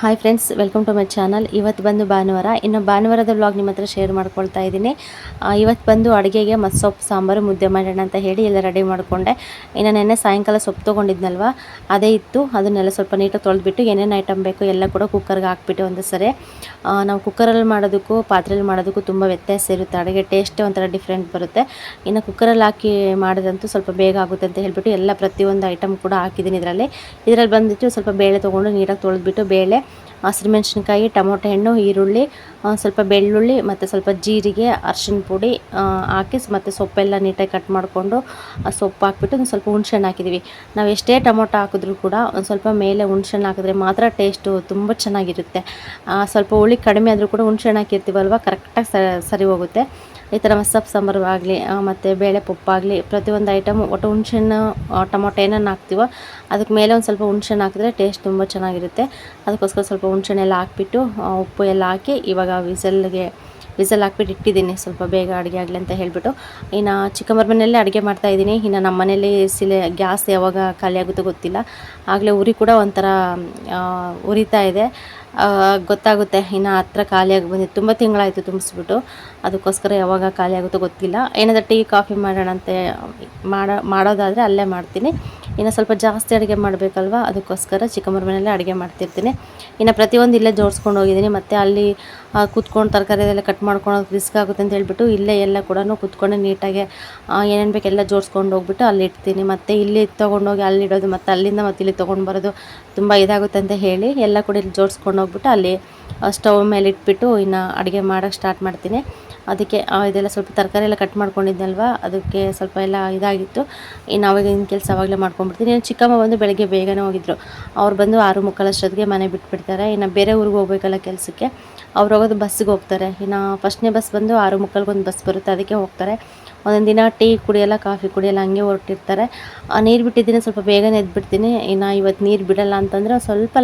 Hi friends welcome to my channel ಇವತ್ತು ಬಂದು ಭಾನುವಾರ. ಇನ್ನು ಭಾನುವಾರದ ವ್ಲಾಗ್ ನಿಮ್ಮ ಹತ್ರ ಶೇರ್ ಮಾಡ್ಕೊಳ್ತಾ ಇದ್ದೀನಿ. ಇವತ್ತು ಬಂದು ಅಡುಗೆಗೆ ಮತ್ತು ಸೊಪ್ಪು, ಸಾಂಬಾರು, ಮುದ್ದೆ ಮಾಡೋಣ ಅಂತ ಹೇಳಿ ಎಲ್ಲ ರೆಡಿ ಮಾಡಿಕೊಂಡೆ. ಇನ್ನು ನೆನ್ನೆ ಸಾಯಂಕಾಲ ಸೊಪ್ಪು ತೊಗೊಂಡಿದ್ನಲ್ವ? ಅದೇ ಇತ್ತು. ಅದನ್ನೆಲ್ಲ ಸ್ವಲ್ಪ ನೀಟಾಗಿ ತೊಳೆದುಬಿಟ್ಟು ಏನೇನು ಐಟಮ್ ಬೇಕು ಎಲ್ಲ ಕೂಡ ಕುಕ್ಕರ್ಗೆ ಹಾಕ್ಬಿಟ್ಟು ಒಂದು ಸರಿ. ನಾವು ಕುಕ್ಕರಲ್ಲಿ ಮಾಡೋದಕ್ಕೂ, ಪಾತ್ರೆಯಲ್ಲಿ ಮಾಡೋದಕ್ಕೂ ತುಂಬ ವ್ಯತ್ಯಾಸ ಇರುತ್ತೆ. ಅಡುಗೆ ಟೇಸ್ಟ್ ಒಂಥರ ಡಿಫ್ರೆಂಟ್ ಬರುತ್ತೆ. ಇನ್ನು ಕುಕ್ಕರಲ್ಲಿ ಹಾಕಿ ಮಾಡೋದಂತೂ ಸ್ವಲ್ಪ ಬೇಗ ಆಗುತ್ತೆ ಅಂತ ಹೇಳಿಬಿಟ್ಟು ಎಲ್ಲ ಪ್ರತಿಯೊಂದು ಐಟಮ್ ಕೂಡ ಹಾಕಿದ್ದೀನಿ ಇದರಲ್ಲಿ. ಇದರಲ್ಲಿ ಬಂದುಬಿಟ್ಟು ಸ್ವಲ್ಪ ಬೇಳೆ ತೊಗೊಂಡು ನೀಟಾಗಿ ತೊಳೆದುಬಿಟ್ಟು ಬೇಳೆ ಹಸಿರುಮೆಣ್ಸಿನ್ಕಾಯಿ ಟೊಮೊಟೊ ಹಣ್ಣು, ಈರುಳ್ಳಿ ಸ್ವಲ್ಪ ಬೆಳ್ಳುಳ್ಳಿ ಮತ್ತು ಸ್ವಲ್ಪ ಜೀರಿಗೆ, ಅರ್ಶಿಣ ಪುಡಿ ಹಾಕಿ ಮತ್ತು ಸೊಪ್ಪೆಲ್ಲ ನೀಟಾಗಿ ಕಟ್ ಮಾಡಿಕೊಂಡು ಆ ಸೊಪ್ಪು ಹಾಕ್ಬಿಟ್ಟು ಒಂದು ಸ್ವಲ್ಪ ಹುಣ್ಸೆಹಣ್ಣು ಹಾಕಿದ್ದೀವಿ ನಾವು ಎಷ್ಟೇ ಟೊಮೊಟೊ ಹಾಕಿದ್ರೂ ಕೂಡ ಒಂದು ಸ್ವಲ್ಪ ಮೇಲೆ ಹುಣ್ಸೆಹಣ್ಣು ಹಾಕಿದ್ರೆ ಮಾತ್ರ ಟೇಸ್ಟು ತುಂಬ ಚೆನ್ನಾಗಿರುತ್ತೆ. ಸ್ವಲ್ಪ ಹುಳಿ ಕಡಿಮೆ ಆದರೂ ಕೂಡ ಹುಣ್ಸೆಹಣ್ಣು ಹಾಕಿರ್ತೀವಲ್ವ ಕರೆಕ್ಟಾಗಿ ಸರಿ ಹೋಗುತ್ತೆ. ಈ ಥರ ಮಸಪ್ ಸಾಂಬಾರು ಆಗಲಿ ಮತ್ತು ಬೇಳೆ ಪಪ್ಪಾಗಲಿ ಪ್ರತಿಯೊಂದು ಐಟಮು ಒಟ್ಟು ಹುಣ್ಸೆಹಣ್ಣು ಆ, ಟೊಮೊಟೊ ಏನನ್ನು ಹಾಕ್ತೀವೋ ಅದಕ್ಕೆ ಮೇಲೆ ಒಂದು ಸ್ವಲ್ಪ ಹುಣ್ಸೆಹಣ್ಣು ಹಾಕಿದ್ರೆ ಟೇಸ್ಟ್ ತುಂಬ ಚೆನ್ನಾಗಿರುತ್ತೆ. ಅದಕ್ಕೋಸ್ಕರ ಸ್ವಲ್ಪ ಹುಣ್ಸೆಹಣ್ಣೆಲ್ಲ ಹಾಕ್ಬಿಟ್ಟು ಉಪ್ಪು ಎಲ್ಲ ಹಾಕಿ ಇವಾಗ ವಿಸಲ್ಗೆ ವಿಸಲ್ ಹಾಕ್ಬಿಟ್ಟು ಇಟ್ಟಿದ್ದೀನಿ. ಸ್ವಲ್ಪ ಬೇಗ ಅಡುಗೆ ಆಗಲಿ ಅಂತ ಹೇಳಿಬಿಟ್ಟು. ಇನ್ನು ಚಿಕ್ಕಮ್ಮರ ಮನೆಯಲ್ಲೇ ಅಡುಗೆ ಮಾಡ್ತಾಯಿದ್ದೀನಿ ಇನ್ನು ನಮ್ಮ ಮನೇಲಿ ಸಿಲೆ ಗ್ಯಾಸ್ ಯಾವಾಗ ಖಾಲಿ ಆಗುತ್ತೋ ಗೊತ್ತಿಲ್ಲ. ಆಗಲೇ ಉರಿ ಕೂಡ ಒಂಥರ ಉರಿತಾ ಇದೆ. ಗೊತ್ತಾಗುತ್ತೆ. ಇನ್ನು ಹತ್ರ ಖಾಲಿಯಾಗಿ ಬಂದಿತ್ತು ತುಂಬ ತಿಂಗಳಾಯಿತು ತುಂಬಿಸ್ಬಿಟ್ಟು. ಅದಕ್ಕೋಸ್ಕರ ಯಾವಾಗ ಖಾಲಿ ಆಗುತ್ತೋ ಗೊತ್ತಿಲ್ಲ. ಏನಾದರೂ ಟೀ, ಕಾಫಿ ಮಾಡೋಣ ಅಂತ ಮಾಡೋ, ಮಾಡೋದಾದರೆ ಅಲ್ಲೇ ಮಾಡ್ತೀನಿ. ಇನ್ನು ಸ್ವಲ್ಪ ಜಾಸ್ತಿ ಅಡುಗೆ ಮಾಡಬೇಕಲ್ವ? ಅದಕ್ಕೋಸ್ಕರ ಚಿಕ್ಕಮ್ಮರ ಮನೆಯಲ್ಲೇ ಅಡುಗೆ ಮಾಡ್ತಿರ್ತೀನಿ. ಇನ್ನು ಪ್ರತಿಯೊಂದು ಇಲ್ಲೇ ಜೋಡಿಸ್ಕೊಂಡು ಹೋಗಿದ್ದೀನಿ. ಮತ್ತು ಅಲ್ಲಿ ಕೂತ್ಕೊಂಡು ತರಕಾರಿ ಎಲ್ಲ ಕಟ್ ಮಾಡ್ಕೊಳೋದು ರಿಸ್ಕ್ ಆಗುತ್ತೆ ಅಂತ ಹೇಳ್ಬಿಟ್ಟು ಇಲ್ಲೇ ಎಲ್ಲ ಕೂಡ ಕೂತ್ಕೊಂಡು ನೀಟಾಗಿ ಏನೇನು ಬೇಕೆಲ್ಲ ಜೋಡಿಸ್ಕೊಂಡು ಹೋಗ್ಬಿಟ್ಟು ಅಲ್ಲಿ ಇಡ್ತೀನಿ. ಮತ್ತು ಇಲ್ಲಿ ತೊಗೊಂಡೋಗಿ ಅಲ್ಲಿ ಇಡೋದು, ಮತ್ತು ಅಲ್ಲಿಂದ ಮತ್ತೆ ಇಲ್ಲಿ ತೊಗೊಂಡು ಬರೋದು ತುಂಬ ಇದಾಗುತ್ತೆ ಅಂತ ಹೇಳಿ ಎಲ್ಲ ಕೂಡ ಇಲ್ಲಿ ಜೋಡಿಸ್ಕೊಂಡು ಹೋಗ್ಬಿಟ್ಟು ಅಲ್ಲಿ ಸ್ಟವ್ ಮೇಲೆ ಇಟ್ಬಿಟ್ಟು ಇನ್ನು ಅಡುಗೆ ಮಾಡೋಕ್ಕೆ ಸ್ಟಾರ್ಟ್ ಮಾಡ್ತೀನಿ. ಅದಕ್ಕೆ ಇದೆಲ್ಲ ಸ್ವಲ್ಪ ತರಕಾರಿ ಎಲ್ಲ ಕಟ್ ಮಾಡ್ಕೊಂಡಿದ್ದಲ್ವ ಅದಕ್ಕೆ ಸ್ವಲ್ಪ ಎಲ್ಲ ಇದಾಗಿತ್ತು. ಇನ್ನು ಅವಾಗ ಇನ್ನು ಕೆಲಸ ಅವಾಗಲೇ ಮಾಡ್ಕೊಂಡ್ಬಿಡ್ತೀನಿ. ಇನ್ನು ಚಿಕ್ಕಮ್ಮ ಬಂದು ಬೆಳಗ್ಗೆ ಬೇಗನೆ ಹೋಗಿದ್ರು. ಅವ್ರು ಬಂದು ಆರು ಮುಕ್ಕಾಲಷ್ಟೊತ್ತಿಗೆ ಮನೆ ಬಿಟ್ಬಿಡ್ತಾರೆ. ಇನ್ನು ಬೇರೆ ಊರಿಗೆ ಹೋಗ್ಬೇಕಲ್ಲ ಕೆಲಸಕ್ಕೆ. ಅವ್ರು ಹೋಗೋದು ಬಸ್ಸಿಗೆ ಹೋಗ್ತಾರೆ. ಇನ್ನು ಫಸ್ಟ್ನೇ ಬಸ್ ಬಂದು ಆರು ಮುಕ್ಕಾಲ್ಗೊಂದು ಬಸ್ ಬರುತ್ತೆ. ಅದಕ್ಕೆ ಹೋಗ್ತಾರೆ. ಒಂದೊಂದು ದಿನ ಟೀ ಕುಡಿಯೋಲ್ಲ, ಕಾಫಿ ಕುಡಿಯಲ್ಲ, ಹಂಗೆ ಹೊರಟಿರ್ತಾರೆ. ನೀರು ಬಿಟ್ಟಿದ್ದೀನಿ ಸ್ವಲ್ಪ ಬೇಗನೆ ಎದ್ಬಿಡ್ತೀನಿ. ಇನ್ನು ಇವತ್ತು ನೀರು ಬಿಡಲ್ಲ ಅಂತಂದರೆ ಸ್ವಲ್ಪ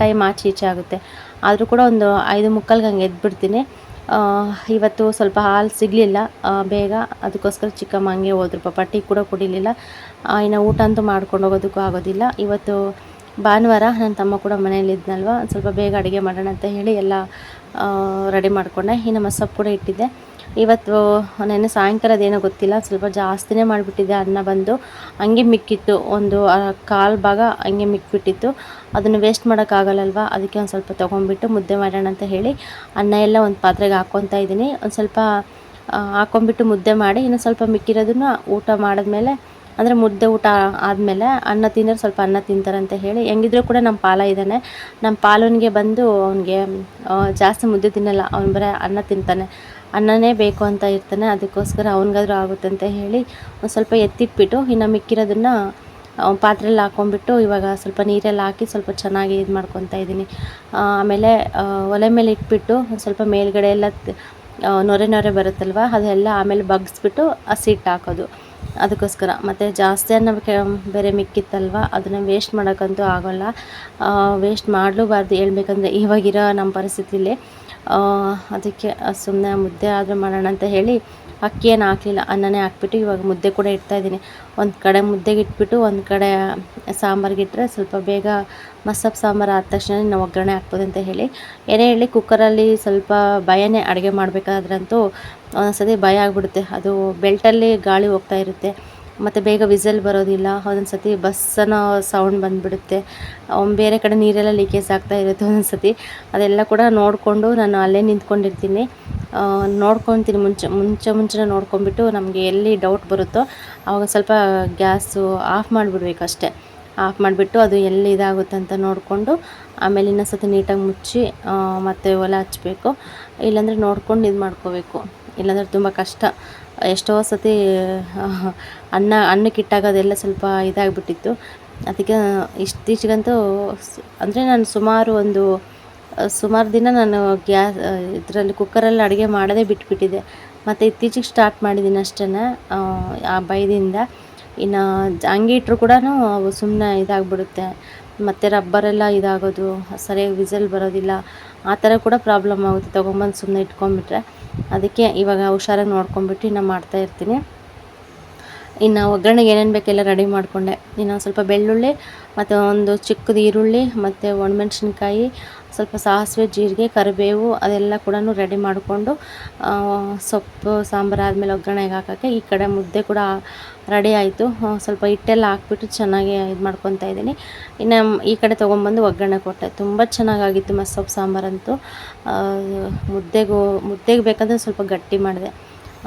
ಟೈಮ್ ಆಚೆ ಈಚೆ ಆಗುತ್ತೆ. ಆದರೂ ಕೂಡ ಒಂದು ಐದು ಮುಕ್ಕಾಲ್ಗೆ ಹಂಗೆ ಎದ್ಬಿಡ್ತೀನಿ. ಇವತ್ತು ಸ್ವಲ್ಪ ಹಾಲು ಸಿಗಲಿಲ್ಲ. ಬೇಗ ಅದಕ್ಕೋಸ್ಕರ ಚಿಕ್ಕಮ್ಮ ಹಂಗೆ ಹೋದ್ರು. ಪಾಪ ಟೀ ಕೂಡ ಕುಡಿಲಿಲ್ಲ. ಇನ್ನು ಊಟ ಅಂತೂ ಮಾಡ್ಕೊಂಡು ಹೋಗೋದಕ್ಕೂ ಆಗೋದಿಲ್ಲ. ಇವತ್ತು ಭಾನುವಾರ ನನ್ನ ತಮ್ಮ ಕೂಡ ಮನೇಲಿ ಇದ್ನಲ್ವ? ಸ್ವಲ್ಪ ಬೇಗ ಅಡುಗೆ ಮಾಡೋಣ ಅಂತ ಹೇಳಿ ಎಲ್ಲ ರೆಡಿ ಮಾಡಿಕೊಂಡೆ. ಇನ್ನು ಮಸಪ್ಪು ಕೂಡ ಇಟ್ಟಿದ್ದೆ. ಇವತ್ತು ನೆನ್ನೆ ಸಾಯಂಕಾಲದೇನೋ ಗೊತ್ತಿಲ್ಲ, ಸ್ವಲ್ಪ ಜಾಸ್ತಿನೇ ಮಾಡಿಬಿಟ್ಟಿದ್ದೆ ಅನ್ನ ಬಂದು. ಹಂಗೆ ಮಿಕ್ಕಿತ್ತು, ಒಂದು ಕಾಲು ಭಾಗ ಹಂಗೆ ಮಿಕ್ಕಿಬಿಟ್ಟಿತ್ತು ಅದನ್ನು ವೇಸ್ಟ್ ಮಾಡೋಕ್ಕಾಗಲ್ಲಲ್ವ ಅದಕ್ಕೆ ಒಂದು ಸ್ವಲ್ಪ ತೊಗೊಂಡ್ಬಿಟ್ಟು ಮುದ್ದೆ ಮಾಡೋಣ ಅಂತ ಹೇಳಿ ಅನ್ನ ಎಲ್ಲ ಒಂದು ಪಾತ್ರೆಗೆ ಹಾಕ್ಕೊತಾ ಇದ್ದೀನಿ. ಒಂದು ಸ್ವಲ್ಪ ಹಾಕೊಂಡ್ಬಿಟ್ಟು ಮುದ್ದೆ ಮಾಡಿ ಇನ್ನು ಸ್ವಲ್ಪ ಮಿಕ್ಕಿರೋದನ್ನು ಊಟ ಮಾಡಿದ್ಮೇಲೆ, ಅಂದರೆ ಮುದ್ದೆ ಊಟ ಆದಮೇಲೆ ಅನ್ನ ತಿಂದರೆ ಸ್ವಲ್ಪ ಅನ್ನ ತಿಂತಾರೆ ಅಂತ ಹೇಳಿ. ಹೆಂಗಿದ್ರೂ ಕೂಡ ನಮ್ಮ ಪಾಲ ಇದ್ದಾನೆ. ನಮ್ಮ ಪಾಲನಿಗೆ ಬಂದು ಅವನಿಗೆ ಜಾಸ್ತಿ ಮುದ್ದೆ ತಿನ್ನಲ್ಲ. ಅವ್ನು ಬರೀ ಅನ್ನ ತಿಂತಾನೆ. ಅನ್ನನೇ ಬೇಕು ಅಂತ ಇರ್ತಾನೆ, ಅದಕ್ಕೋಸ್ಕರ ಅವನಿಗಾದ್ರೂ ಆಗುತ್ತೆ ಅಂತ ಹೇಳಿ ಒಂದು ಸ್ವಲ್ಪ ಎತ್ತಿಟ್ಬಿಟ್ಟು, ಇನ್ನು ಮಿಕ್ಕಿರೋದನ್ನು ಪಾತ್ರೆಯಲ್ಲಿ ಹಾಕೊಂಡ್ಬಿಟ್ಟು ಇವಾಗ ಸ್ವಲ್ಪ ನೀರೆಲ್ಲ ಹಾಕಿ ಸ್ವಲ್ಪ ಚೆನ್ನಾಗಿ ಇದು ಮಾಡ್ಕೊತಾ ಇದ್ದೀನಿ. ಆಮೇಲೆ ಒಲೆ ಮೇಲೆ ಇಟ್ಬಿಟ್ಟು ಒಂದು ಸ್ವಲ್ಪ ಮೇಲ್ಗಡೆ ಎಲ್ಲ ನೊರೆ ನೊರೆ ಬರುತ್ತಲ್ವ, ಅದೆಲ್ಲ ಆಮೇಲೆ ಬಗ್ಸ್ಬಿಟ್ಟು ಹಸಿಟ್ಟು ಹಾಕೋದು. ಅದಕ್ಕೋಸ್ಕರ. ಮತ್ತು ಜಾಸ್ತಿ ಅನ್ನ ಬೇರೆ ಮಿಕ್ಕಿತ್ತಲ್ವ, ಅದನ್ನು ವೇಸ್ಟ್ ಮಾಡೋಕ್ಕಂತೂ ಆಗೋಲ್ಲ. ವೇಸ್ಟ್ ಮಾಡಲೂಬಾರ್ದು ಹೇಳ್ಬೇಕಂದ್ರೆ ಇವಾಗಿರೋ ನಮ್ಮ ಪರಿಸ್ಥಿತಿಲಿ. ಅದಕ್ಕೆ ಸುಮ್ಮನೆ ಮುದ್ದೆ ಆದರೂ ಮಾಡೋಣ ಅಂತ ಹೇಳಿ ಅಕ್ಕಿ ಏನು ಹಾಕಲಿಲ್ಲ, ಅನ್ನನೇ ಹಾಕ್ಬಿಟ್ಟು ಇವಾಗ ಮುದ್ದೆ ಕೂಡ ಇಡ್ತಾ ಇದ್ದೀನಿ. ಒಂದು ಕಡೆ ಮುದ್ದೆಗೆ ಇಟ್ಬಿಟ್ಟು ಒಂದು ಕಡೆ ಸಾಂಬಾರ್ಗೆ ಇಟ್ಟರೆ ಸ್ವಲ್ಪ ಬೇಗ ಮಸಪ್ ಸಾಂಬಾರು ಆದ ತಕ್ಷಣ ನಾವು ಒಗ್ಗರಣೆ ಹಾಕ್ಬೋದು ಅಂತ ಹೇಳಿ. ಏನೇ ಹೇಳಿ ಕುಕ್ಕರಲ್ಲಿ ಸ್ವಲ್ಪ ಭಯನೇ ಅಡುಗೆ ಮಾಡಬೇಕಾದ್ರಂತೂ ಒಂದೊಂದ್ಸತಿ ಭಯ ಆಗಿಬಿಡುತ್ತೆ. ಅದು ಬೆಲ್ಟಲ್ಲಿ ಗಾಳಿ ಹೋಗ್ತಾ ಇರುತ್ತೆ. ಮತ್ತು ಬೇಗ ವಿಸಲ್ ಬರೋದಿಲ್ಲ. ಒಂದೊಂದು ಸತಿ ಬಸ್ಸನ್ನ ಸೌಂಡ್ ಬಂದುಬಿಡುತ್ತೆ. ಬೇರೆ ಕಡೆ ನೀರೆಲ್ಲ ಲೀಕೇಜ್ ಆಗ್ತಾ ಇರುತ್ತೆ ಒಂದೊಂದು ಸತಿ ಅದೆಲ್ಲ ಕೂಡ ನೋಡಿಕೊಂಡು ನಾನು ಅಲ್ಲೇ ನಿಂತ್ಕೊಂಡಿರ್ತೀನಿ. ನೋಡ್ಕೊತೀನಿ. ಮುಂಚೆ ಮುಂಚೆ ಮುಂಚೆನೇ ನೋಡ್ಕೊಂಬಿಟ್ಟು ನಮಗೆ ಎಲ್ಲಿ ಡೌಟ್ ಬರುತ್ತೋ ಆವಾಗ ಸ್ವಲ್ಪ ಗ್ಯಾಸು ಆಫ್ ಮಾಡಿಬಿಡ್ಬೇಕು ಅಷ್ಟೇ ಆಫ್ ಮಾಡಿಬಿಟ್ಟು ಅದು ಎಲ್ಲಿ ಇದಾಗುತ್ತೆ ಅಂತ ನೋಡಿಕೊಂಡು ಆಮೇಲೆ ಇನ್ನೊಂದು ಸತಿ ನೀಟಾಗಿ ಮುಚ್ಚಿ ಮತ್ತೆ ಒಲೆ ಹಚ್ಚಬೇಕು ಇಲ್ಲಾಂದರೆ ನೋಡ್ಕೊಂಡು ಇದು ಮಾಡ್ಕೋಬೇಕು ಇಲ್ಲಾಂದರೆ ತುಂಬ ಕಷ್ಟ. ಎಷ್ಟೋ ಸತಿ ಅನ್ನ ಅನ್ನಕ್ಕಿಟ್ಟಾಗ ಅದೆಲ್ಲ ಸ್ವಲ್ಪ ಇದಾಗಿಬಿಟ್ಟಿತ್ತು. ಅದಕ್ಕೆ ಇತ್ತೀಚೆಗಂತೂ ಅಂದರೆ ನಾನು ಸುಮಾರು ಒಂದು ಸುಮಾರು ದಿನ ನಾನು ಗ್ಯಾಸ್ ಇದರಲ್ಲಿ ಕುಕ್ಕರಲ್ಲಿ ಅಡುಗೆ ಮಾಡೋದೇ ಬಿಟ್ಬಿಟ್ಟಿದ್ದೆ. ಮತ್ತು ಇತ್ತೀಚೆಗೆ ಸ್ಟಾರ್ಟ್ ಮಾಡಿದ್ದೀನಿ ಅಷ್ಟೇ ಆ ಭಯದಿಂದ. ಇನ್ನು ಹಂಗೆ ಇಟ್ಟರು ಕೂಡ ಸುಮ್ಮನೆ ಇದಾಗ್ಬಿಡುತ್ತೆ. ಮತ್ತು ರಬ್ಬರೆಲ್ಲ ಇದಾಗೋದು, ಸರಿಯಾಗಿ ವಿಸಲ್ ಬರೋದಿಲ್ಲ, ಆ ಥರ ಕೂಡ ಪ್ರಾಬ್ಲಮ್ ಆಗುತ್ತೆ. ತೊಗೊಂಬಂದು ಸುಮ್ಮನೆ ಇಟ್ಕೊಂಡ್ಬಿಟ್ರೆ. ಅದಕ್ಕೆ ಇವಾಗ ಹುಷಾರಾಗಿ ನೋಡ್ಕೊಂಬಿಟ್ಟು ಇನ್ನು ಮಾಡ್ತಾ ಇರ್ತೀನಿ. ಇನ್ನು ಒಗ್ಗರಣೆಗೆ ಏನೇನು ಬೇಕೆಲ್ಲ ರೆಡಿ ಮಾಡಿಕೊಂಡೆ. ಇನ್ನು ಸ್ವಲ್ಪ ಬೆಳ್ಳುಳ್ಳಿ, ಮತ್ತು ಒಂದು ಚಿಕ್ಕದು ಈರುಳ್ಳಿ, ಮತ್ತು ಒಣಮೆಣ್ಸಿನ್ಕಾಯಿ ಸ್ವಲ್ಪ ಸಾಸಿವೆ, ಜೀರಿಗೆ, ಕರಿಬೇವು ಅದೆಲ್ಲ ಕೂಡ ರೆಡಿ ಮಾಡಿಕೊಂಡು ಸೊಪ್ಪು, ಸಾಂಬಾರು ಆದಮೇಲೆ ಒಗ್ಗರಣೆಗೆ ಹಾಕೋಕ್ಕೆ ಈ ಕಡೆ ಮುದ್ದೆ ಕೂಡ ರೆಡಿ ಆಯಿತು. ಸ್ವಲ್ಪ ಹಿಟ್ಟೆಲ್ಲ ಹಾಕ್ಬಿಟ್ಟು ಚೆನ್ನಾಗಿ ಇದು ಮಾಡ್ಕೊತಾ ಇದ್ದೀನಿ. ಇನ್ನು ಈ ಕಡೆ ತೊಗೊಂಬಂದು ಒಗ್ಗರಣೆ ಕೊಟ್ಟೆ. ತುಂಬ ಚೆನ್ನಾಗಾಗಿತ್ತು ಸೊಪ್ಪು ಸಾಂಬಾರಂತೂ ಮುದ್ದೆಗೂ, ಮುದ್ದೆಗೆ ಬೇಕಂದ್ರೆ ಸ್ವಲ್ಪ ಗಟ್ಟಿ ಮಾಡಿದೆ.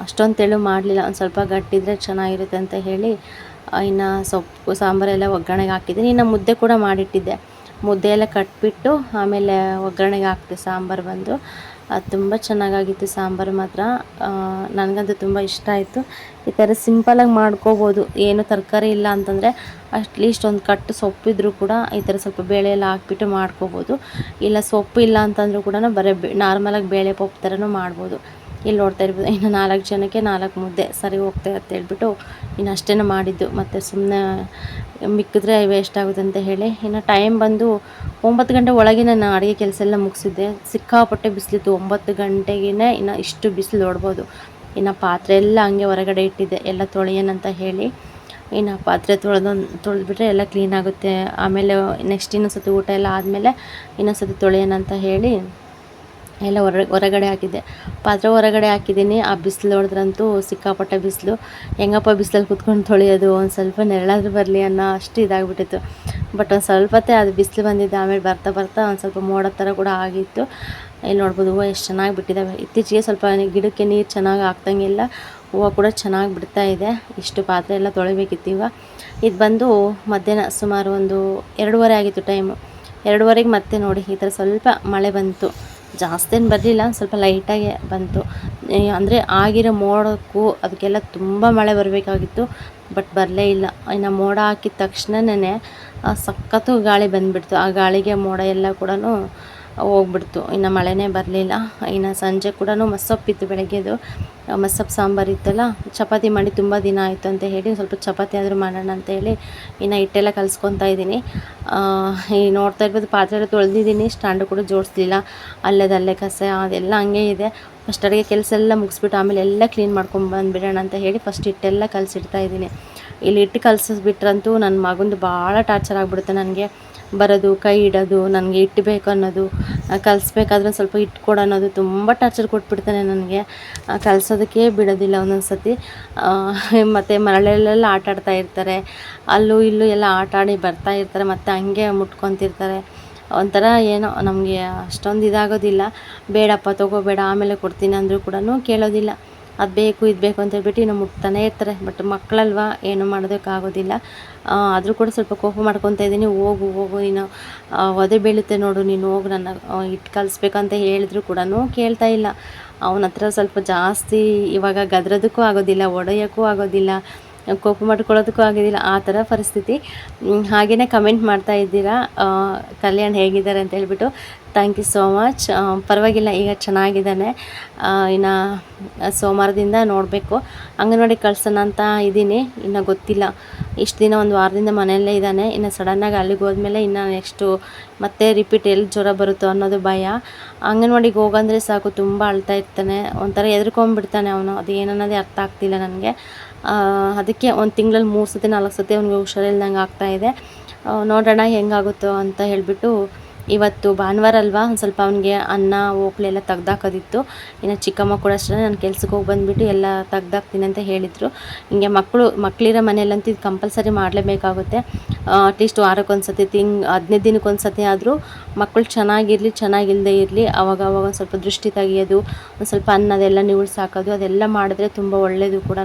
ಅಷ್ಟೊಂದು ತೆಳು ಮಾಡಲಿಲ್ಲ. ಒಂದು ಸ್ವಲ್ಪ ಗಟ್ಟಿದ್ರೆ ಚೆನ್ನಾಗಿರುತ್ತೆ ಅಂತ ಹೇಳಿ ಇನ್ನು ಸೊಪ್ಪು, ಸಾಂಬಾರೆಲ್ಲ ಒಗ್ಗರಣೆಗೆ ಹಾಕಿದ್ದೀನಿ. ಇನ್ನು ಮುದ್ದೆ ಕೂಡ ಮಾಡಿಟ್ಟಿದ್ದೆ. ಮುದ್ದೆ ಎಲ್ಲ ಕಟ್ಬಿಟ್ಟು ಆಮೇಲೆ ಒಗ್ಗರಣೆಗೆ ಹಾಕ್ತೆ ಸಾಂಬಾರು ಬಂದು. ಅದು ತುಂಬ ಚೆನ್ನಾಗಾಗಿತ್ತು ಸಾಂಬಾರು ಮಾತ್ರ. ನನಗಂತೂ ತುಂಬ ಇಷ್ಟ ಆಯಿತು. ಈ ಥರ ಸಿಂಪಲಾಗಿ ಮಾಡ್ಕೋಬೋದು. ಏನು ತರಕಾರಿ ಇಲ್ಲ ಅಂತಂದರೆ ಅಟ್ಲೀಸ್ಟ್ ಒಂದು ಕಟ್ಟು ಸೊಪ್ಪಿದ್ರೂ ಕೂಡ ಈ ಥರ ಸ್ವಲ್ಪ ಬೇಳೆ ಎಲ್ಲ ಹಾಕ್ಬಿಟ್ಟು ಮಾಡ್ಕೋಬೋದು. ಇಲ್ಲ ಸೊಪ್ಪು ಇಲ್ಲ ಅಂತಂದರೂ ಕೂಡ ಬರೀ ನಾರ್ಮಲಾಗಿ ಬೇಳೆ ಪಪ್ಪು ಥರನೂ ಮಾಡ್ಬೋದು. ಇಲ್ಲಿ ನೋಡ್ತಾ ಇರ್ಬೋದು, ಇನ್ನು ನಾಲ್ಕು ಜನಕ್ಕೆ ನಾಲ್ಕು ಮುದ್ದೆ ಸರಿ ಹೋಗ್ತಾ ಅಂತ ಹೇಳ್ಬಿಟ್ಟು ಇನ್ನು ಅಷ್ಟೇನೂ ಮಾಡಿದ್ದು. ಮತ್ತು ಸುಮ್ಮನೆ ಮಿಕ್ಕಿದ್ರೆ ವೇಸ್ಟ್ ಆಗುತ್ತೆ ಅಂತ ಹೇಳಿ. ಇನ್ನು ಟೈಮ್ ಬಂದು ಒಂಬತ್ತು ಗಂಟೆ ಒಳಗೆ ನಾನು ಅಡುಗೆ ಕೆಲಸ ಎಲ್ಲ ಮುಗಿಸಿದ್ದೆ. ಸಿಕ್ಕಾಪಟ್ಟೆ ಬಿಸಿಲಿತ್ತು. ಒಂಬತ್ತು ಗಂಟೆಗೇ ಇನ್ನು ಇಷ್ಟು ಬಿಸಿಲು ನೋಡ್ಬೋದು. ಇನ್ನು ಪಾತ್ರೆ ಎಲ್ಲ ಹಂಗೆ ಹೊರಗಡೆ ಇಟ್ಟಿದ್ದೆ. ಎಲ್ಲ ತೊಳೆಯೋಣಂತ ಹೇಳಿ. ಇನ್ನು ಪಾತ್ರೆ ತೊಳೆದು, ತೊಳೆದ್ಬಿಟ್ರೆ ಎಲ್ಲ ಕ್ಲೀನ್ ಆಗುತ್ತೆ. ಆಮೇಲೆ ನೆಕ್ಸ್ಟ್ ಇನ್ನೊಂದು ಸತಿ ಊಟ ಎಲ್ಲ ಆದಮೇಲೆ ಇನ್ನೊಂದ್ಸತಿ ತೊಳೆಯೋಣ ಅಂತ ಹೇಳಿ. ಎಲ್ಲ ಹೊರ, ಹೊರಗಡೆ ಹಾಕಿದ್ದೆ. ಪಾತ್ರೆ ಹೊರಗಡೆ ಹಾಕಿದ್ದೀನಿ. ಆ ಬಿಸಿಲು ನೋಡಿದ್ರಂತೂ ಸಿಕ್ಕಾಪಟ್ಟೆ ಬಿಸಿಲು. ಹೆಂಗಪ್ಪ ಬಿಸಿಲಲ್ಲಿ ಕುತ್ಕೊಂಡು ತೊಳೆಯೋದು? ಒಂದು ಸ್ವಲ್ಪ ನೆರಳಾದ್ರೂ ಬರಲಿ ಅನ್ನೋ ಅಷ್ಟು ಇದಾಗ್ಬಿಟ್ಟಿತ್ತು. ಬಟ್ ಒಂದು ಸ್ವಲ್ಪತ್ತೇ ಅದು ಬಿಸಿಲು ಬಂದಿದ್ದೆ, ಆಮೇಲೆ ಬರ್ತಾ ಬರ್ತಾ ಒಂದು ಸ್ವಲ್ಪ ಮೋಡ ಥರ ಕೂಡ ಆಗಿತ್ತು. ಇಲ್ಲಿ ನೋಡ್ಬೋದು ಹೂವು ಎಷ್ಟು ಚೆನ್ನಾಗಿ ಬಿಟ್ಟಿದ್ದಾವೆ ಇತ್ತೀಚೆಗೆ ಸ್ವಲ್ಪ ಗಿಡಕ್ಕೆ ನೀರು ಚೆನ್ನಾಗಿ ಹಾಕ್ದಂಗೆಲ್ಲ. ಹೂವು ಕೂಡ ಚೆನ್ನಾಗಿ ಬಿಡ್ತಾ ಇದೆ. ಇಷ್ಟು ಪಾತ್ರೆ ಎಲ್ಲ ತೊಳಿಬೇಕಿತ್ತು ಇವಾಗ. ಇದು ಬಂದು ಮಧ್ಯಾಹ್ನ ಸುಮಾರು ಒಂದು ಎರಡೂವರೆ ಆಗಿತ್ತು ಟೈಮು. ಎರಡೂವರೆಗೆ ಮತ್ತೆ ನೋಡಿ, ಈ ಥರ ಸ್ವಲ್ಪ ಮಳೆ ಬಂತು. ಜಾಸ್ತಿ ಏನು ಬರಲಿಲ್ಲ, ಸ್ವಲ್ಪ ಲೈಟಾಗೆ ಬಂತು. ಅಂದರೆ ಆಗಿರೋ ಮೋಡಕ್ಕೂ ಅದಕ್ಕೆಲ್ಲ ತುಂಬ ಮಳೆ ಬರಬೇಕಾಗಿತ್ತು ಬಟ್ ಬರಲೇ ಇಲ್ಲ. ಇನ್ನು ಮೋಡ ಹಾಕಿದ ತಕ್ಷಣನೇ ಸಖತ್ತು ಗಾಳಿ ಬಂದುಬಿಡ್ತು. ಆ ಗಾಳಿಗೆ ಮೋಡ ಎಲ್ಲ ಕೂಡ ಹೋಗ್ಬಿಡ್ತು. ಇನ್ನು ಮಳೆನೇ ಬರಲಿಲ್ಲ. ಇನ್ನು ಸಂಜೆ ಕೂಡ ಮಸ್ಸೊಪ್ಪಿತ್ತು ಬೆಳಗ್ಗೆದು ಮಸ್ಸೊಪ್ಪು ಸಾಂಬಾರು ಇತ್ತಲ್ಲ, ಚಪಾತಿ ಮಾಡಿ ತುಂಬ ದಿನ ಆಯಿತು ಅಂತ ಹೇಳಿ ಸ್ವಲ್ಪ ಚಪಾತಿ ಆದರೂ ಮಾಡೋಣ ಅಂತ ಹೇಳಿ ಇನ್ನು ಹಿಟ್ಟೆಲ್ಲ ಕಲಿಸ್ಕೊತಾ ಇದ್ದೀನಿ. ಈ ನೋಡ್ತಾ ಇರ್ಬೋದು, ಪಾತ್ರೆ ತೊಳೆದಿದ್ದೀನಿ, ಸ್ಟ್ಯಾಂಡು ಕೂಡ ಜೋಡಿಸ್ಲಿಲ್ಲ. ಅಲ್ಲೇದಲ್ಲೇ ಕಸ, ಅದೆಲ್ಲ ಹಂಗೆ ಇದೆ. ಫಸ್ಟ್ ಅಡುಗೆ ಕೆಲಸ ಎಲ್ಲ ಮುಗಿಸ್ಬಿಟ್ಟು ಆಮೇಲೆ ಎಲ್ಲ ಕ್ಲೀನ್ ಮಾಡ್ಕೊಂಡು ಬಂದುಬಿಡೋಣ ಅಂತ ಹೇಳಿ ಫಸ್ಟ್ ಹಿಟ್ಟೆಲ್ಲ ಕಲಸಿಡ್ತಾ ಇದ್ದೀನಿ. ಇಲ್ಲಿ ಹಿಟ್ಟು ಕಲಸಿಸ್ಬಿಟ್ರಂತೂ ನನ್ನ ಮಗಂದು ಭಾಳ ಟಾರ್ಚರ್ ಆಗಿಬಿಡುತ್ತೆ ನನಗೆ. ಬರೋದು, ಕೈ ಇಡೋದು, ನನಗೆ ಇಟ್ಟು ಬೇಕು ಅನ್ನೋದು ಕಲಿಸ್ಬೇಕಾದ್ರೆ ಸ್ವಲ್ಪ ಇಟ್ಕೊಡು ಕೊಡು ಅನ್ನೋದು ತುಂಬ ಟಾರ್ಚರ್ ಕೊಟ್ಬಿಡ್ತಾನೆ ನನಗೆ. ಕಲಿಸೋದಕ್ಕೆ ಬಿಡೋದಿಲ್ಲ ಒಂದೊಂದು ಸತಿ ಮತ್ತು ಮರಳಲ್ಲೆಲ್ಲ ಆಟ ಆಡ್ತಾ ಇರ್ತಾರೆ. ಅಲ್ಲೂ ಇಲ್ಲೂ ಎಲ್ಲ ಆಟ ಆಡಿ ಬರ್ತಾ ಇರ್ತಾರೆ, ಮತ್ತು ಹಂಗೆ ಮುಟ್ಕೊತಿರ್ತಾರೆ. ಒಂಥರ ಏನೋ ನಮಗೆ ಅಷ್ಟೊಂದು ಇದಾಗೋದಿಲ್ಲ. ಬೇಡಪ್ಪ, ತಗೋಬೇಡ, ಆಮೇಲೆ ಕೊಡ್ತೀನಿ ಅಂದರೂ ಕೂಡ ಕೇಳೋದಿಲ್ಲ. ಅದು ಬೇಕು, ಇದು ಬೇಕು ಅಂತ ಹೇಳ್ಬಿಟ್ಟು ಇನ್ನು ಮುಟ್ತಾನೆ ಇರ್ತಾರೆ. ಬಟ್ ಮಕ್ಕಳಲ್ವಾ? ಏನು ಮಾಡೋದಕ್ಕಾಗೋದಿಲ್ಲ. ಆದರೂ ಕೂಡ ಸ್ವಲ್ಪ ಕೋಪ ಮಾಡ್ಕೊತಾ ಇದ್ದೀನಿ ಹೋಗು ಹೋಗು, ನೀನು ಒದೆ ಬೀಳುತ್ತೆ ನೋಡು. ನೀನು ಹೋಗು, ನನ್ನ ಇಟ್ಟು ಕಲಿಸ್ಬೇಕಂತ ಹೇಳಿದ್ರು ಕೂಡ ಕೇಳ್ತಾ ಇಲ್ಲ. ಅವನ ಹತ್ರ ಸ್ವಲ್ಪ ಜಾಸ್ತಿ ಇವಾಗ ಗದ್ರೋದಕ್ಕೂ ಆಗೋದಿಲ್ಲ, ಒಡೆಯೋಕ್ಕೂ ಆಗೋದಿಲ್ಲ, ಕೋಪ ಮಾಡ್ಕೊಳ್ಳೋದಕ್ಕೂ ಆಗೋದಿಲ್ಲ. ಆ ಥರ ಪರಿಸ್ಥಿತಿ. ಹಾಗೆಯೇ ಕಮೆಂಟ್ ಮಾಡ್ತಾ ಇದ್ದೀರಾ? ಕಲ್ಯಾಣ್ ಹೇಗಿದ್ದಾರೆ ಅಂತ ಹೇಳ್ಬಿಟ್ಟು ಥ್ಯಾಂಕ್ ಯು ಸೋ ಮಚ್ ಪರವಾಗಿಲ್ಲ, ಈಗ ಚೆನ್ನಾಗಿದ್ದಾನೆ. ಇನ್ನು ಸೋಮವಾರದಿಂದ ನೋಡಬೇಕು. ಅಂಗನವಾಡಿ ಕಳ್ಸೋಣ ಅಂತ ಇದ್ದೀನಿ. ಇನ್ನು ಗೊತ್ತಿಲ್ಲ. ಇಷ್ಟು ದಿನ ಒಂದು ವಾರದಿಂದ ಮನೆಯಲ್ಲೇ ಇದ್ದಾನೆ. ಇನ್ನು ಸಡನ್ನಾಗಿ ಅಲ್ಲಿಗೆ ಹೋದ್ಮೇಲೆ ಇನ್ನು ನೆಕ್ಸ್ಟು ಮತ್ತೆ ರಿಪೀಟ್ ಎಲ್ಲಿ ಜ್ವರ ಬರುತ್ತೋ ಅನ್ನೋದು ಭಯ. ಅಂಗನವಾಡಿಗೆ ಹೋಗಂದ್ರೆ ಸಾಕು, ತುಂಬ ಅಳ್ತಾ ಇರ್ತಾನೆ. ಒಂಥರ ಹೆದರ್ಕೊಂಡ್ಬಿಡ್ತಾನೆ ಅವನು. ಅದು ಏನನ್ನೋದೇ ಅರ್ಥ ಆಗ್ತಿಲ್ಲ ನನಗೆ. ಅದಕ್ಕೆ ಒಂದು ತಿಂಗಳಲ್ಲಿ ಮೂರು ಸತಿ ನಾಲ್ಕು ಸತಿ ಅವ್ನಿಗೆ ಹುಷಾರಿಲ್ದಂಗೆ ಆಗ್ತಾಯಿದೆ ನೋಡೋಣ ಹೆಂಗಾಗುತ್ತೋ ಅಂತ ಹೇಳಿಬಿಟ್ಟು ಇವತ್ತು ಭಾನುವಾರ ಅಲ್ವಾ? ಒಂದು ಸ್ವಲ್ಪ ಅವನಿಗೆ ಅನ್ನ, ಓಕ್ಲೆ ಎಲ್ಲ ತೆಗ್ದಾಕೋದಿತ್ತು. ಇನ್ನು ಚಿಕ್ಕಮ್ಮ ಕೂಡ ಅಷ್ಟೇ ನಾನು ಕೆಲ್ಸಕ್ಕೆ ಹೋಗಿ ಬಂದುಬಿಟ್ಟು ಎಲ್ಲ ತೆಗ್ದಾಕ್ತೀನಿ ಅಂತ ಹೇಳಿದರು. ಹಿಂಗೆ ಮಕ್ಕಳು ಮಕ್ಕಳಿರೋ ಮನೆಯಲ್ಲಂತೂ ಇದು ಕಂಪಲ್ಸರಿ ಮಾಡಲೇಬೇಕಾಗುತ್ತೆ. ಅಟ್ಲೀಸ್ಟ್ ವಾರಕ್ಕೊಂದು ಸತಿ ತಿಂಗ್, ಹದಿನೈದು ದಿನಕ್ಕೊಂದು ಸತಿ ಆದರೂ ಮಕ್ಕಳು ಚೆನ್ನಾಗಿರಲಿ ಚೆನ್ನಾಗಿಲ್ಲದೆ ಇರಲಿ, ಅವಾಗ ಅವಾಗ ಒಂದು ಸ್ವಲ್ಪ ದೃಷ್ಟಿ ತೆಗೆಯೋದು, ಒಂದು ಸ್ವಲ್ಪ ಅನ್ನದೆಲ್ಲ ನಿವಳ್ಸಿ ಹಾಕೋದು ಅದೆಲ್ಲ ಮಾಡಿದ್ರೆ ತುಂಬ ಒಳ್ಳೆಯದು ಕೂಡ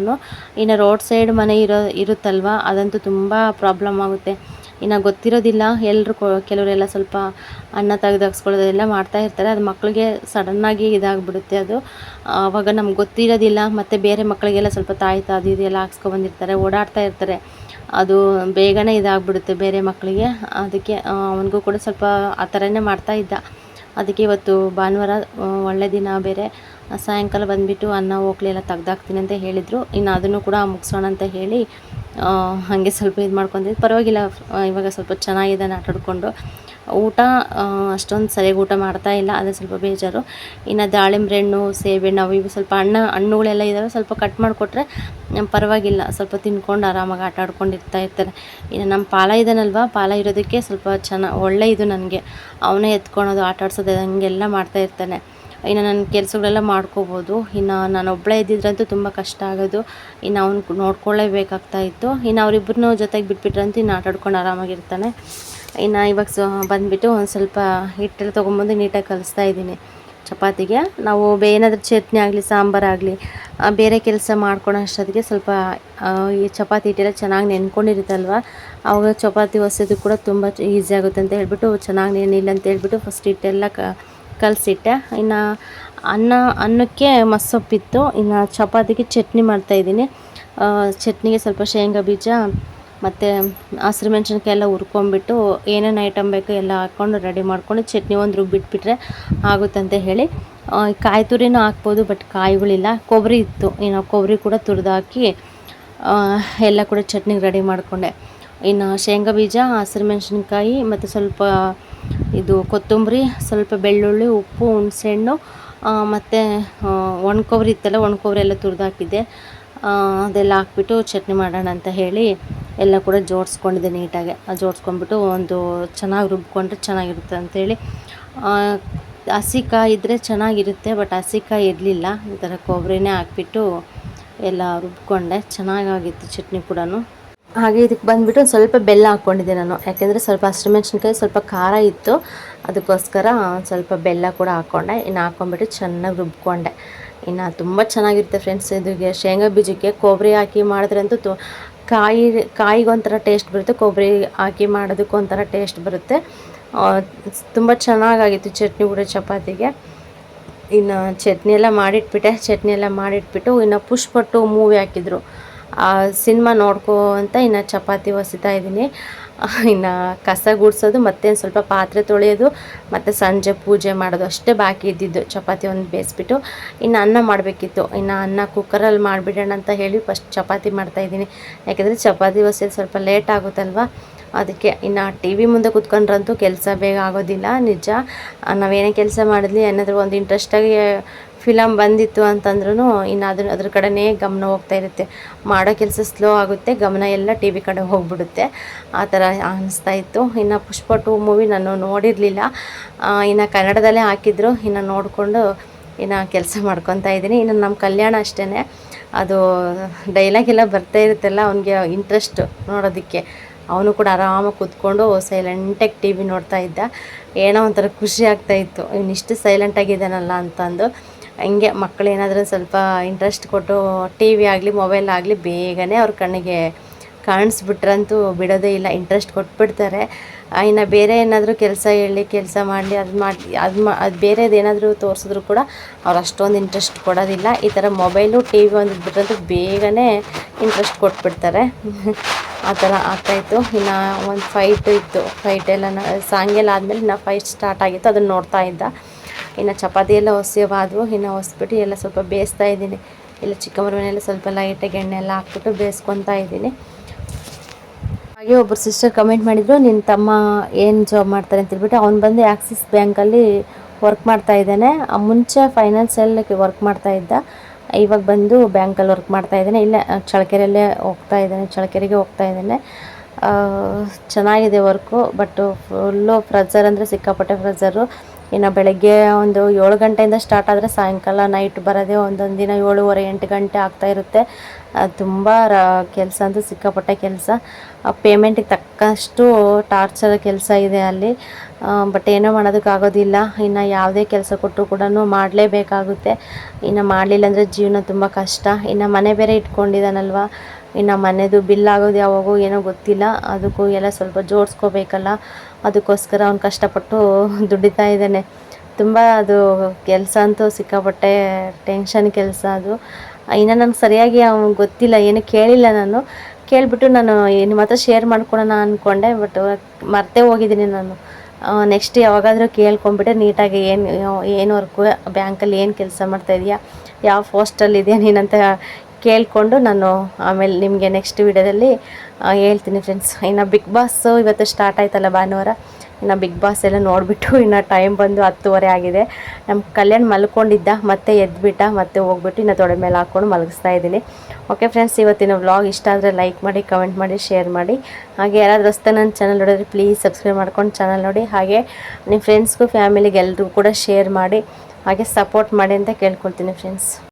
ಇನ್ನು ರೋಡ್ ಸೈಡ್ ಮನೆ ಇರೋ, ಇರುತ್ತಲ್ವ? ಅದಂತೂ ತುಂಬ ಪ್ರಾಬ್ಲಮ್ ಆಗುತ್ತೆ. ಇನ್ನು ಗೊತ್ತಿರೋದಿಲ್ಲ. ಎಲ್ಲರೂ ಕೆಲವರೆಲ್ಲ ಸ್ವಲ್ಪ ಅನ್ನ ತೆಗೆದಾಕ್ಸ್ಕೊಳ್ಳೋದೆಲ್ಲ ಮಾಡ್ತಾ ಇರ್ತಾರೆ. ಅದು ಮಕ್ಕಳಿಗೆ ಸಡನ್ನಾಗಿ ಇದಾಗ್ಬಿಡುತ್ತೆ ಅದು. ಆವಾಗ ನಮ್ಗೆ ಗೊತ್ತಿರೋದಿಲ್ಲ. ಮತ್ತು ಬೇರೆ ಮಕ್ಕಳಿಗೆಲ್ಲ ಸ್ವಲ್ಪ ತಾಯಿ ತಾದಿ ಇದೆಲ್ಲ ಹಾಕ್ಸ್ಕೊಬಂದಿರ್ತಾರೆ ಓಡಾಡ್ತಾ ಇರ್ತಾರೆ. ಅದು ಬೇಗನೆ ಇದಾಗ್ಬಿಡುತ್ತೆ ಬೇರೆ ಮಕ್ಕಳಿಗೆ ಅದಕ್ಕೆ ಅವನಿಗೂ ಕೂಡ ಸ್ವಲ್ಪ ಆ ಥರನೇ ಮಾಡ್ತಾ ಇದ್ದ. ಅದಕ್ಕೆ ಇವತ್ತು ಭಾನುವಾರ ಒಳ್ಳೆ ದಿನ ಬೇರೆ. ಸಾಯಂಕಾಲ ಬಂದುಬಿಟ್ಟು ಅನ್ನ ಹೋಗ್ಲಿ ಎಲ್ಲ ತೆಗ್ದಾಕ್ತೀನಿ ಅಂತ ಹೇಳಿದರು. ಇನ್ನು ಅದನ್ನು ಕೂಡ ಮುಗಿಸೋಣ ಅಂತ ಹೇಳಿ ಹಾಗೆ ಸ್ವಲ್ಪ ಇದು ಮಾಡ್ಕೊಂಡಿದ್ದು ಪರವಾಗಿಲ್ಲ ಇವಾಗ ಸ್ವಲ್ಪ ಚೆನ್ನಾಗಿದ್ದಾನೆ ಆಟಾಡಿಕೊಂಡು ಊಟ ಅಷ್ಟೊಂದು ಸರಿಯಾಗಿ ಊಟ ಮಾಡ್ತಾ ಇಲ್ಲ ಅದೇ ಸ್ವಲ್ಪ ಬೇಜಾರು. ಇನ್ನು ದಾಳಿಂಬೆ ಹಣ್ಣು, ಸೇಬೆ ಹಣ್ಣು, ಅವು ಇವು ಸ್ವಲ್ಪ ಹಣ್ಣು ಹಣ್ಣುಗಳೆಲ್ಲ ಇದ್ದಾವೆ ಸ್ವಲ್ಪ ಕಟ್ ಮಾಡಿಕೊಟ್ರೆ ಪರವಾಗಿಲ್ಲ. ಸ್ವಲ್ಪ ತಿನ್ಕೊಂಡು ಆರಾಮಾಗಿ ಆಟ ಆಡ್ಕೊಂಡು ಇರ್ತಾ ಇರ್ತಾರೆ. ಇನ್ನು ನಮ್ಮ ಪಾಲ ಇದ್ದಾನಲ್ವ ಪಾಲ ಇರೋದಕ್ಕೆ ಸ್ವಲ್ಪ ಚೆನ್ನ, ಒಳ್ಳೆ ಇದು ನನಗೆ. ಅವನೇ ಎತ್ಕೊಳೋದು ಆಟ ಆಡ್ಸೋದು ಹಂಗೆಲ್ಲ ಮಾಡ್ತಾ ಇರ್ತಾನೆ. ಇನ್ನು ನನ್ನ ಕೆಲಸಗಳೆಲ್ಲ ಮಾಡ್ಕೋಬೋದು. ಇನ್ನು ನಾನು ಒಬ್ಬಳೇ ಇದ್ದಿದ್ರಂತೂ ತುಂಬ ಕಷ್ಟ ಆಗೋದು. ಇನ್ನು ಅವ್ನು ನೋಡ್ಕೊಳ್ಳೇಬೇಕಾಗ್ತಾ ಇತ್ತು. ಇನ್ನು ಅವರಿಬ್ಬರನ್ನೂ ಜೊತೆಗೆ ಬಿಟ್ಬಿಟ್ರಂತೂ ಇನ್ನು ಆಟಾಡ್ಕೊಂಡು ಆರಾಮಾಗಿರ್ತಾನೆ. ಇನ್ನು ಇವಾಗ ಸ ಬಂದುಬಿಟ್ಟು ಒಂದು ಸ್ವಲ್ಪ ಹಿಟ್ಟೆಲ್ಲ ತೊಗೊಂಬಂದು ನೀಟಾಗಿ ಕಲಿಸ್ತಾ ಇದ್ದೀನಿ ಚಪಾತಿಗೆ. ನಾವು ಬೇ ಏನಾದರೂ ಚಟ್ನಿ ಆಗಲಿ ಸಾಂಬಾರಾಗಲಿ ಬೇರೆ ಕೆಲಸ ಮಾಡ್ಕೊಳೋ ಅಷ್ಟೊತ್ತಿಗೆ ಸ್ವಲ್ಪ ಈ ಚಪಾತಿ ಹಿಟ್ಟೆಲ್ಲ ಚೆನ್ನಾಗಿ ನೆನ್ಕೊಂಡಿರುತ್ತಲ್ವ? ಆವಾಗ ಚಪಾತಿ ಹೊಸದು ಕೂಡ ತುಂಬ ಈಸಿ ಆಗುತ್ತೆ ಅಂತ ಹೇಳ್ಬಿಟ್ಟು, ಚೆನ್ನಾಗಿ ನೆನಿಲ್ಲ ಅಂತ ಹೇಳ್ಬಿಟ್ಟು ಫಸ್ಟ್ ಹಿಟ್ಟೆಲ್ಲ ಕ ಕಲಸಿಟ್ಟೆ. ಇನ್ನು ಅನ್ನ, ಅನ್ನಕ್ಕೆ ಮಸ್ಸೊಪ್ಪಿತ್ತು. ಇನ್ನು ಚಪಾತಿಗೆ ಚಟ್ನಿ ಮಾಡ್ತಾಯಿದ್ದೀನಿ ಚಟ್ನಿಗೆ ಸ್ವಲ್ಪ ಶೇಂಗಾ ಬೀಜ, ಮತ್ತು ಹಸಿರು ಮೆಣಸಿನ್ಕಾಯಿ ಎಲ್ಲ ಹುರ್ಕೊಂಬಿಟ್ಟು ಏನೇನು ಐಟಮ್ ಬೇಕು ಎಲ್ಲ ಹಾಕ್ಕೊಂಡು ರೆಡಿ ಮಾಡ್ಕೊಂಡು ಚಟ್ನಿ ಒಂದು ರುಬ್ಬಿಟ್ಬಿಟ್ರೆ ಆಗುತ್ತಂತ ಹೇಳಿ. ಕಾಯಿ ತುರಿನೂ ಹಾಕ್ಬೋದು ಬಟ್ ಕಾಯಿಗಳಿಲ್ಲ. ಕೊಬ್ಬರಿ ಇತ್ತು. ಇನ್ನು ಕೊಬ್ಬರಿ ಕೂಡ ತುರಿದಾಕಿ ಎಲ್ಲ ಕೂಡ ಚಟ್ನಿಗೆ ರೆಡಿ ಮಾಡಿಕೊಂಡೆ. ಇನ್ನು ಶೇಂಗಾ ಬೀಜ, ಹಸಿರು ಮೆಣಸಿನ್ಕಾಯಿ, ಮತ್ತು ಸ್ವಲ್ಪ ಇದು ಕೊತ್ತಂಬರಿ ಸ್ವಲ್ಪ ಬೆಳ್ಳುಳ್ಳಿ ಉಪ್ಪು ಹುಣಸೆಹಣ್ಣು ಮತ್ತು ಒಣ ಕೊಬ್ಬರಿ ಇತ್ತಲ್ಲ ಒಣ ಕೊಬ್ಬರಿ ಎಲ್ಲ ತುರಿದು ಹಾಕಿದ್ದೆ. ಅದೆಲ್ಲ ಹಾಕ್ಬಿಟ್ಟು ಚಟ್ನಿ ಮಾಡೋಣ ಅಂತ ಹೇಳಿ ಎಲ್ಲ ಕೂಡ ಜೋಡಿಸ್ಕೊಂಡಿದ್ದೆ ನೀಟಾಗಿ. ಜೋಡಿಸ್ಕೊಂಡ್ಬಿಟ್ಟು ಒಂದು ಚೆನ್ನಾಗಿ ರುಬ್ಕೊಂಡ್ರೆ ಚೆನ್ನಾಗಿರುತ್ತೆ ಅಂಥೇಳಿ ಆ, ಹಸಿ ಕಾಯಿ ಇದ್ದರೆ ಚೆನ್ನಾಗಿರುತ್ತೆ ಬಟ್ ಹಸಿ ಕಾಯಿ ಇರಲಿಲ್ಲ. ಈ ಥರ ಕೊಬ್ಬರಿನೇ ಹಾಕ್ಬಿಟ್ಟು ಎಲ್ಲ ರುಬ್ಕೊಂಡೆ. ಚೆನ್ನಾಗಾಗಿತ್ತು ಚಟ್ನಿ ಕೂಡ ಹಾಗೆ ಇದಕ್ಕೆ ಬಂದುಬಿಟ್ಟು ಸ್ವಲ್ಪ ಬೆಲ್ಲ ಹಾಕ್ಕೊಂಡಿದ್ದೆ ನಾನು. ಯಾಕೆಂದರೆ ಸ್ವಲ್ಪ ಹಸಿಮೆಣ್ಸಿನ್ಕಾಯಿ ಸ್ವಲ್ಪ ಖಾರ ಇತ್ತು. ಅದಕ್ಕೋಸ್ಕರ ಒಂದ್ ಸ್ವಲ್ಪ ಬೆಲ್ಲ ಕೂಡ ಹಾಕ್ಕೊಂಡೆ ಇನ್ನು ಹಾಕ್ಕೊಂಬಿಟ್ಟು ಚೆನ್ನಾಗಿ ರುಬ್ಕೊಂಡೆ. ಇನ್ನು ತುಂಬ ಚೆನ್ನಾಗಿರುತ್ತೆ ಫ್ರೆಂಡ್ಸ್ ಇದಕ್ಕೆ ಶೇಂಗಾ ಬೀಜಕ್ಕೆ ಕೊಬ್ಬರಿ ಹಾಕಿ ಮಾಡಿದ್ರಂತೂ ತು, ಕಾಯಿ, ಕಾಯಿಗೊಂಥರ ಟೇಸ್ಟ್ ಬರುತ್ತೆ. ಕೊಬ್ಬರಿ ಹಾಕಿ ಮಾಡೋದಕ್ಕೂ ಒಂಥರ ಟೇಸ್ಟ್ ಬರುತ್ತೆ. ತುಂಬ ಚೆನ್ನಾಗಾಗಿತ್ತು ಚಟ್ನಿ ಕೂಡ ಚಪಾತಿಗೆ. ಇನ್ನು ಚಟ್ನಿ ಎಲ್ಲ ಮಾಡಿಟ್ಬಿಟ್ಟೆ. ಚಟ್ನಿ ಎಲ್ಲ ಮಾಡಿಟ್ಬಿಟ್ಟು ಇನ್ನು ಪುಷ್ಪಟ್ಟು ಮೂವಿ ಹಾಕಿದ್ರು. ಸಿನಿಮಾ ನೋಡ್ಕೋ ಅಂತ ಇನ್ನು ಚಪಾತಿ ಒಸಿತಾ ಇದ್ದೀನಿ. ಇನ್ನು ಕಸ ಗುಡಿಸೋದು, ಮತ್ತೆ ಸ್ವಲ್ಪ ಪಾತ್ರೆ ತೊಳೆಯೋದು, ಮತ್ತು ಸಂಜೆ ಪೂಜೆ ಮಾಡೋದು ಅಷ್ಟೇ ಬಾಕಿ ಇದ್ದಿದ್ದು. ಚಪಾತಿ ಒಂದು ಬೇಯಿಸ್ಬಿಟ್ಟು ಇನ್ನು ಅನ್ನ ಮಾಡಬೇಕಿತ್ತು. ಇನ್ನು ಅನ್ನ ಕುಕ್ಕರಲ್ಲಿ ಮಾಡಿಬಿಡೋಣ ಅಂತ ಹೇಳಿ ಫಸ್ಟ್ ಚಪಾತಿ ಮಾಡ್ತಾಯಿದ್ದೀನಿ ಯಾಕೆಂದರೆ ಚಪಾತಿ ಒಸೆಯೋದು ಸ್ವಲ್ಪ ಲೇಟ್ ಆಗುತ್ತಲ್ವ? ಅದಕ್ಕೆ ಇನ್ನು ಟಿ ವಿ ಮುಂದೆ ಕುತ್ಕೊಂಡ್ರಂತೂ ಕೆಲಸ ಬೇಗ ಆಗೋದಿಲ್ಲ, ನಿಜ. ನಾವೇನೇ ಕೆಲಸ ಮಾಡಿದ್ಲಿ, ಏನಾದರೂ ಒಂದು ಇಂಟ್ರೆಸ್ಟಾಗಿ ಫಿಲಮ್ ಬಂದಿತ್ತು ಅಂತಂದ್ರೂ ಇನ್ನು ಅದನ್ನ ಅದ್ರ ಕಡೆನೇ ಗಮನ ಹೋಗ್ತಾ ಇರುತ್ತೆ. ಮಾಡೋ ಕೆಲಸ ಸ್ಲೋ ಆಗುತ್ತೆ, ಗಮನ ಎಲ್ಲ ಟಿ ವಿ ಕಡೆ ಹೋಗ್ಬಿಡುತ್ತೆ. ಆ ಥರ ಅನ್ನಿಸ್ತಾ ಇತ್ತು. ಇನ್ನು ಪುಷ್ಪ ಟು ಮೂವಿ ನಾನು ನೋಡಿರಲಿಲ್ಲ. ಇನ್ನು ಕನ್ನಡದಲ್ಲೇ ಹಾಕಿದ್ರು. ಇನ್ನು ನೋಡಿಕೊಂಡು ಇನ್ನು ಕೆಲಸ ಮಾಡ್ಕೊತಾ ಇದ್ದೀನಿ. ಇನ್ನು ನಮ್ಮ ಕಲ್ಯಾಣ ಅಷ್ಟೇ ಅದು ಡೈಲಾಗ್ ಎಲ್ಲ ಬರ್ತಾ ಇರುತ್ತಲ್ಲ, ಅವನಿಗೆ ಇಂಟ್ರೆಸ್ಟ್ ನೋಡೋದಕ್ಕೆ. ಅವನು ಕೂಡ ಆರಾಮಾಗಿ ಕೂತ್ಕೊಂಡು ಸೈಲೆಂಟಾಗಿ ಟಿ ವಿ ನೋಡ್ತಾ ಇದ್ದ. ಏನೋ ಒಂಥರ ಖುಷಿ ಆಗ್ತಾಯಿತ್ತು ಇವನಿಷ್ಟು ಸೈಲೆಂಟಾಗಿದ್ದಾನಲ್ಲ ಅಂತಂದು. ಹಂಗೆ ಮಕ್ಕಳು ಏನಾದರೂ ಸ್ವಲ್ಪ ಇಂಟ್ರೆಸ್ಟ್ ಕೊಟ್ಟು ಟಿ ವಿ ಆಗಲಿ ಮೊಬೈಲ್ ಆಗಲಿ ಬೇಗನೆ ಅವ್ರ ಕಣ್ಣಿಗೆ ಕಾಣಿಸ್ಬಿಟ್ರಂತೂ ಬಿಡೋದೇ ಇಲ್ಲ ಇಂಟ್ರೆಸ್ಟ್ ಕೊಟ್ಬಿಡ್ತಾರೆ. ಇನ್ನು ಬೇರೆ ಏನಾದರೂ ಕೆಲಸ ಹೇಳಿ, ಕೆಲಸ ಮಾಡಲಿ ಅದು ಮಾಡಿ, ಅದು ಮಾ, ಅದು ಬೇರೆದು ಏನಾದರೂ ತೋರಿಸಿದ್ರು ಕೂಡ ಅವ್ರು ಅಷ್ಟೊಂದು ಇಂಟ್ರೆಸ್ಟ್ ಕೊಡೋದಿಲ್ಲ. ಈ ಥರ ಮೊಬೈಲು ಟಿ ವಿ ಒಂದು ಬೇಗನೆ ಇಂಟ್ರೆಸ್ಟ್ ಕೊಟ್ಬಿಡ್ತಾರೆ. ಆ ಥರ ಆಗ್ತಾಯಿತ್ತು. ಇನ್ನು ಒಂದು ಫೈಟ್ ಇತ್ತು. ಫೈಟ್ ಎಲ್ಲ ಸಾಂಗ್ ಎಲ್ಲ ಆದಮೇಲೆ ಇನ್ನು ಫೈಟ್ ಸ್ಟಾರ್ಟ್ ಆಗಿತ್ತು. ಅದನ್ನು ನೋಡ್ತಾ ಇದ್ದ. ಇನ್ನು ಚಪಾತಿ ಎಲ್ಲ ಹೊಸ್ಯವಾದವು ಇನ್ನು ಹೊಸ್ಬಿಟ್ಟು ಎಲ್ಲ ಸ್ವಲ್ಪ ಬೇಯಿಸ್ತಾ ಇದ್ದೀನಿ. ಇಲ್ಲ ಚಿಕ್ಕಮ್ಮರ ಮನೆಯಲ್ಲ ಸ್ವಲ್ಪ ಲೈಟಾಗಿ ಎಣ್ಣೆ ಎಲ್ಲ ಹಾಕ್ಬಿಟ್ಟು ಬೇಯಿಸ್ಕೊತಾ ಇದ್ದೀನಿ. ಹಾಗೆ ಒಬ್ಬರು ಸಿಸ್ಟರ್ ಕಮೆಂಟ್ ಮಾಡಿದರು ನಿನ್ನ ತಮ್ಮ ಏನು ಜಾಬ್ ಮಾಡ್ತಾರೆ? ಅಂತ ಹೇಳ್ಬಿಟ್ಟು ಅವ್ನು ಬಂದು ಆ್ಯಕ್ಸಿಸ್ ಬ್ಯಾಂಕಲ್ಲಿ ವರ್ಕ್ ಮಾಡ್ತಾ ಇದ್ದಾನೆ. ಮುಂಚೆ ಫೈನಾನ್ಸಲ್ಲಿ ವರ್ಕ್ ಮಾಡ್ತಾ ಇದ್ದ. ಇವಾಗ ಬಂದು ಬ್ಯಾಂಕಲ್ಲಿ ವರ್ಕ್ ಮಾಡ್ತಾ ಇದ್ದಾನೆ. ಇಲ್ಲ ಚಳಕೆರೆಯಲ್ಲೇ ಹೋಗ್ತಾ ಇದ್ದಾನೆ ಚಳಕೆರೆಗೆ ಹೋಗ್ತಾ ಇದ್ದಾನೆ. ಚೆನ್ನಾಗಿದೆ ವರ್ಕು ಬಟ್ ಫುಲ್ಲು ಫ್ರೆಜರ್ ಅಂದರೆ ಸಿಕ್ಕಾಪಟ್ಟೆ ಫ್ರೆಜರು ಇನ್ನು ಬೆಳಗ್ಗೆ ಒಂದು ಏಳು ಗಂಟೆಯಿಂದ ಸ್ಟಾರ್ಟ್ ಆದರೆ ಸಾಯಂಕಾಲ ನೈಟ್ ಬರೋದೇ ಒಂದೊಂದು ದಿನ ಏಳುವರೆ, ಎಂಟು ಗಂಟೆ ಆಗ್ತಾ ಇರುತ್ತೆ. ತುಂಬ ರ, ಕೆಲಸ ಅಂತೂ ಸಿಕ್ಕಾಪಟ್ಟೆ ಕೆಲಸ. ಪೇಮೆಂಟಿಗೆ ತಕ್ಕಷ್ಟು ಟಾರ್ಚರ್ ಕೆಲಸ ಇದೆ ಅಲ್ಲಿ. ಬಟ್ ಏನೋ ಮಾಡೋದಕ್ಕಾಗೋದಿಲ್ಲ ಇನ್ನು ಯಾವುದೇ ಕೆಲಸ ಕೊಟ್ಟರು ಕೂಡ ಮಾಡಲೇಬೇಕಾಗುತ್ತೆ. ಇನ್ನು ಮಾಡಲಿಲ್ಲ ಅಂದರೆ ಜೀವನ ತುಂಬ ಕಷ್ಟ. ಇನ್ನು ಮನೆ ಬೇರೆ ಇಟ್ಕೊಂಡಿದ್ದಾನಲ್ವ. ಇನ್ನು ಮನೆದು ಬಿಲ್ ಆಗೋದು ಯಾವಾಗೋ ಏನೋ ಗೊತ್ತಿಲ್ಲ. ಅದಕ್ಕೂ ಎಲ್ಲ ಸ್ವಲ್ಪ ಜೋಡಿಸ್ಕೋಬೇಕಲ್ಲ. ಅದಕ್ಕೋಸ್ಕರ ಅವ್ನು ಕಷ್ಟಪಟ್ಟು ದುಡಿತಾ ಇದ್ದಾನೆ. ತುಂಬ ಅದು ಕೆಲಸ ಅಂತೂ ಸಿಕ್ಕಾಪಟ್ಟೆ ಟೆನ್ಷನ್ ಕೆಲಸ ಅದು. ಇನ್ನು ನನಗೆ ಸರಿಯಾಗಿ ಅವ್ನು ಗೊತ್ತಿಲ್ಲ, ಏನು ಕೇಳಿಲ್ಲ ನಾನು. ಕೇಳಿಬಿಟ್ಟು ನಾನು ನಿಮ್ಮ ಹತ್ರ ಶೇರ್ ಮಾಡ್ಕೊಳೋಣ ಅಂದ್ಕೊಂಡೆ ಬಟ್ ಮರ್ತೆ ಹೋಗಿದ್ದೀನಿ ನಾನು. ನೆಕ್ಸ್ಟ್ ಯಾವಾಗಾದರೂ ಕೇಳ್ಕೊಂಬಿಟ್ಟೆ ನೀಟಾಗಿ ಏನು ಏನು ವರ್ಕು ಬ್ಯಾಂಕಲ್ಲಿ ಏನು ಕೆಲಸ ಮಾಡ್ತಾಯಿದ್ಯಾ ಯಾವ ಪೋಸ್ಟಲ್ಲಿದೆಯಾ ನೀನಂತ ಕೇಳಿಕೊಂಡು ನಾನು ಆಮೇಲೆ ನಿಮಗೆ ನೆಕ್ಸ್ಟ್ ವಿಡಿಯೋದಲ್ಲಿ ಹೇಳ್ತೀನಿ ಫ್ರೆಂಡ್ಸ್ ಇನ್ನು ಬಿಗ್ ಬಾಸ್ ಇವತ್ತು ಸ್ಟಾರ್ಟ್ ಆಯ್ತಲ್ಲ ಭಾನುವಾರ. ಇನ್ನು ಬಿಗ್ ಬಾಸ್ ಎಲ್ಲ ನೋಡಿಬಿಟ್ಟು ಇನ್ನು ಟೈಮ್ ಬಂದು ಹತ್ತುವರೆ ಆಗಿದೆ. ನಮ್ಮ ಕಲ್ಯಾಣ ಮಲ್ಕೊಂಡಿದ್ದ, ಮತ್ತೆ ಎದ್ಬಿಟ್ಟ, ಮತ್ತೆ ಹೋಗ್ಬಿಟ್ಟು ಇನ್ನು ತೊಡೆ ಮೇಲೆ ಹಾಕ್ಕೊಂಡು ಮಲಗಿಸ್ತಾ ಇದ್ದೀನಿ. ಓಕೆ ಫ್ರೆಂಡ್ಸ್ ಇವತ್ತಿನ ವ್ಲಾಗ್ ಇಷ್ಟ ಆದರೆ ಲೈಕ್ ಮಾಡಿ ಕಮೆಂಟ್ ಮಾಡಿ ಶೇರ್ ಮಾಡಿ. ಹಾಗೆ ಯಾರಾದರೂ ಹೊಸ್ತ ನನ್ನ ಚಾನಲ್ ನೋಡಿದ್ರೆ ಪ್ಲೀಸ್ ಸಬ್ಸ್ಕ್ರೈಬ್ ಮಾಡ್ಕೊಂಡು ಚಾನಲ್ ನೋಡಿ. ಹಾಗೆ ನಿಮ್ಮ ಫ್ರೆಂಡ್ಸ್ಗೂ ಫ್ಯಾಮಿಲಿಗೆ ಎಲ್ರಿಗೂ ಕೂಡ ಶೇರ್ ಮಾಡಿ. ಹಾಗೆ ಸಪೋರ್ಟ್ ಮಾಡಿ ಅಂತ ಕೇಳ್ಕೊಳ್ತೀನಿ ಫ್ರೆಂಡ್ಸ್